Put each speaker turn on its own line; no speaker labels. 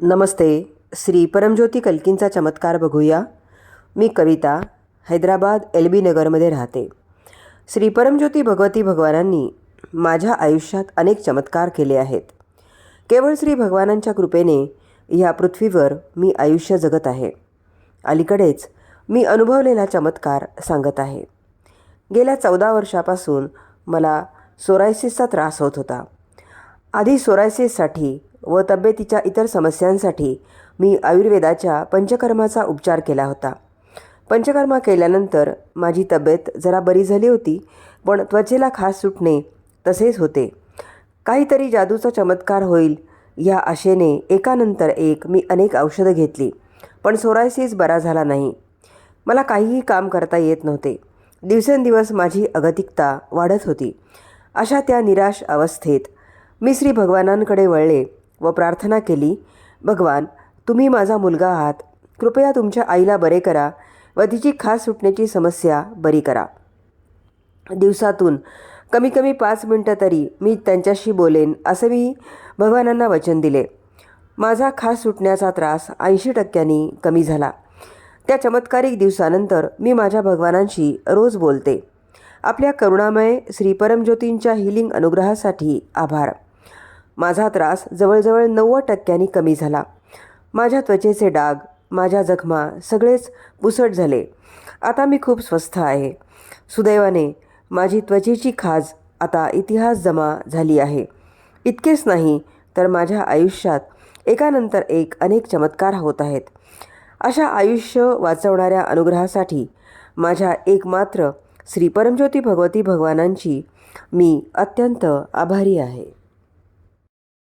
नमस्ते श्री परमज्योती कल्कींचा चमत्कार बघूया. मी कविता हैदराबाद एल बी नगरमध्ये राहते. श्री परमज्योती भगवती भगवानांनी माझ्या आयुष्यात अनेक चमत्कार केले आहेत. केवळ श्री भगवानांच्या कृपेने ह्या पृथ्वीवर मी आयुष्य जगत आहे. अलीकडेच मी अनुभवलेला चमत्कार सांगत आहे. गेल्या चौदा वर्षापासून मला सोरायसिसचा त्रास होत होता. आधी सोरायसिससाठी व तब्येतीच्या इतर समस्यांसाठी मी आयुर्वेदाच्या पंचकर्माचा उपचार केला होता. पंचकर्मा केल्यानंतर माझी तब्येत जरा बरी झाली होती पण त्वचेला खास सुटणे तसेच होते. काहीतरी जादूचा चमत्कार होईल या आशेने एकानंतर एक मी अनेक औषधं घेतली पण सोरायसिस बरा झाला नाही. मला काहीही काम करता येत नव्हते. दिवसेंदिवस माझी अगतिकता वाढत होती. अशा त्या निराश अवस्थेत मी श्री भगवानांकडे वळले. व प्रार्थना केली भगवान तुम्ही माझा मुलगा आहात. कृपया तुमच्या आईला बरे करा व तिची खास सुटण्याची समस्या बरी करा. दिवसातून कमी कमी पाच मिनटं तरी मी त्यांच्याशी बोलेन असं मी भगवानांना वचन दिले. माझा खास सुटण्याचा त्रास ऐंशी टक्क्यांनी कमी झाला. त्या चमत्कारिक दिवसानंतर मी माझ्या भगवानांशी रोज बोलते. आपल्या करुणामय श्री परमज्योतींच्या हिलिंग अनुग्रहासाठी आभार. माझा त्रास जवळजवळ नव्वद टक्क्यांनी कमी झाला. माझ्या त्वचेचे डाग माझ्या जखमा सगळेच पुसट झाले. आता मी खूप स्वस्थ आहे. सुदैवाने माझी त्वचेची खाज आता इतिहास जमा झाली आहे. इतकेच नाही तर माझ्या आयुष्यात एकानंतर एक अनेक चमत्कार होत आहेत. अशा आयुष्य वाचवणाऱ्या अनुग्रहासाठी माझ्या एकमात्र श्री परमज्योती भगवती भगवानांची मी अत्यंत आभारी आहे.